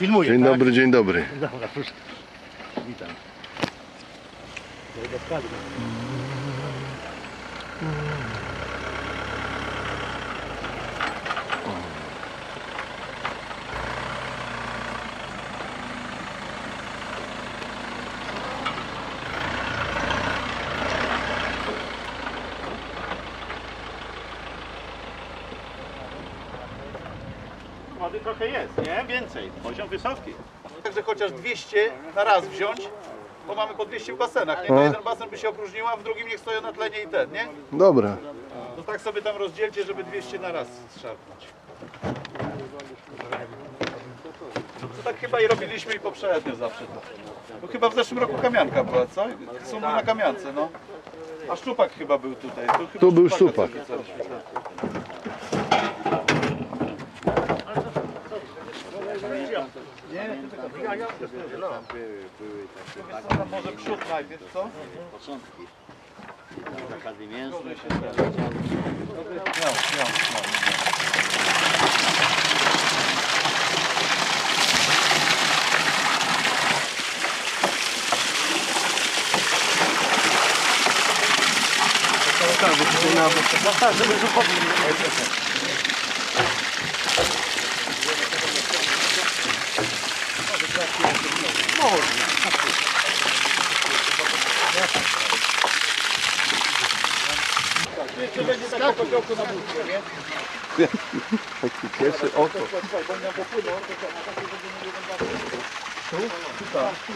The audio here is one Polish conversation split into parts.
filmuję, Dzień tak? dobry, dzień dobry. Dobra, proszę. Witam. Tego trochę jest, nie? Więcej. Poziom wysoki. Także chociaż 200 na raz wziąć, bo mamy po 200 w basenach. Nie? To No. jeden basen by się opróżnił, a w drugim niech stoją na tlenie i ten, nie? Dobra. To tak sobie tam rozdzielcie, żeby 200 na raz szarpnąć. To tak chyba i robiliśmy i poprzednio zawsze to. Bo chyba w zeszłym roku kamianka była, co? Są na kamiance, no. A szczupak chyba był tutaj. Tu, chyba Tu był szczupak. sobie wrzucaliśmy, Wiesz co, tam może przód najpierw, co? Początki. Zakłady Dobrze mięsne. się zgadza. Miał, miał, miał. Jeszcze będzie tak na wódkę, nie? Taki pierwszy oko. Bo on nam popłynął, to co, na takiej będzie nie wyglądało. Tu? Tu tak. Tu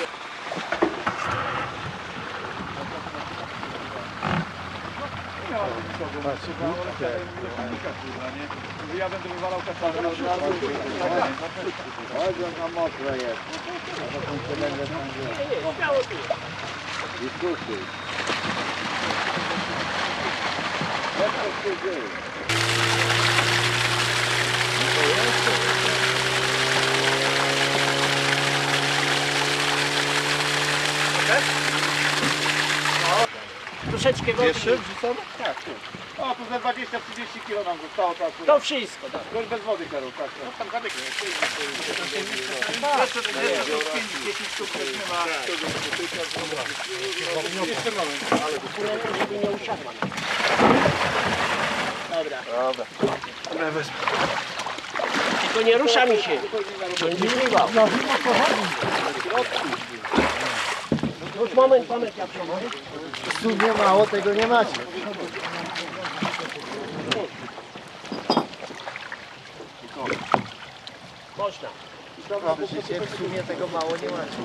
to Ja będę wywalał kaszanę Chodź, na mokro jest. A potem się będę tam Dyskusy. Jak to się dzieje? Troszeczkę wody. Jeszcze wrzucamy? Tak. O, tu ze 20-30 kg nam zostało tak. To wszystko, tak. Tylko bez wody, Karol, tak. No tam kadek. Jeszcze 10 sztuk weźmy na... Jeszcze mamy. Żeby nie usiadła. Dobra. Dobra. Tylko nie rusza mi się. Będzie zrywał. Już moment, moment, ja przyjmę. Tu nie mało, tego nie macie. Można. Słyszycie, w sumie tego mało nie macie.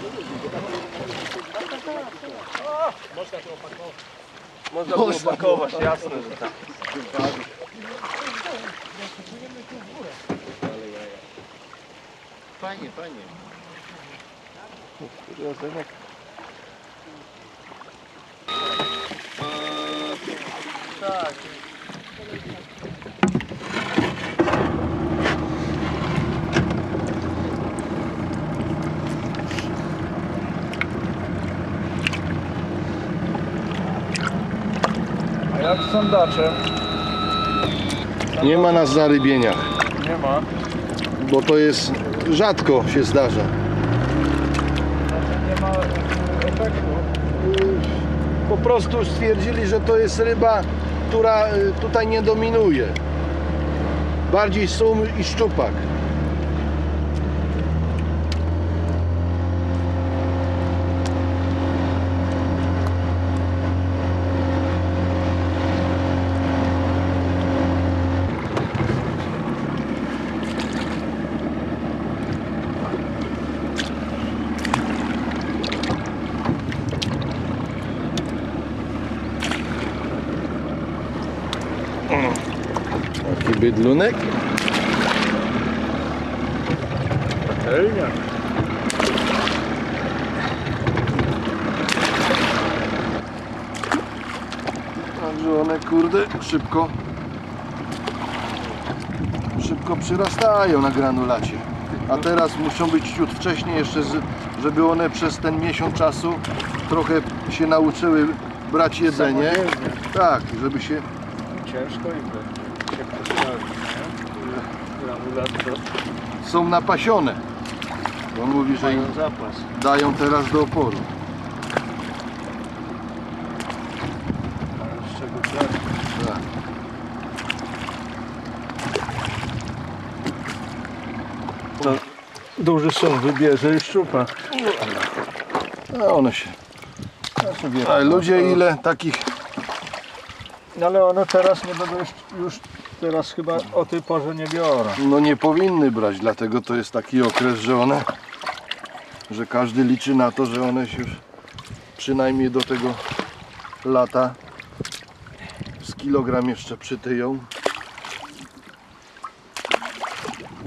Można to opakować. Można było pakować, jasne, że tak. Fajnie, fajnie. A jak z sondaczem? Nie ma nas za rybieniach, Nie ma. bo to jest rzadko się zdarza. Nie ma efektu. Po prostu stwierdzili, że to jest ryba, która y, tutaj nie dominuje. Bardziej sum i szczupak. Taki bydlunek. Patelnia. Także one kurde szybko szybko przyrastają na granulacie. A teraz muszą być ciut wcześniej jeszcze, żeby one przez ten miesiąc czasu trochę się nauczyły brać jedzenie. Tak, żeby się Ciężko im to się postawi, nie? Granulat to są napasione. On mówi, że im zapas. dają teraz do oporu. Z czego. Duży są wybierze i szczupa. A one się. A ludzie ile takich No ale one teraz nie będą już, już teraz chyba o tej porze nie biorą. no nie powinny brać, dlatego to jest taki okres, że one, że każdy liczy na to, że one się już przynajmniej do tego lata z kilogram jeszcze przytyją.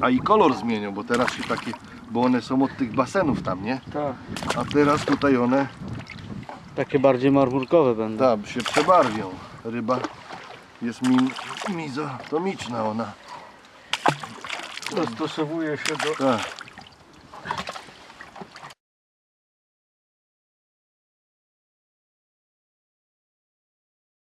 A i kolor zmienią, bo teraz się takie, bo one są od tych basenów tam, nie? Tak. A teraz tutaj one Takie bardziej marmurkowe będą. tak, się przebarwią. Ryba jest min, mizotomiczna ona. Dostosowuje się do Tak.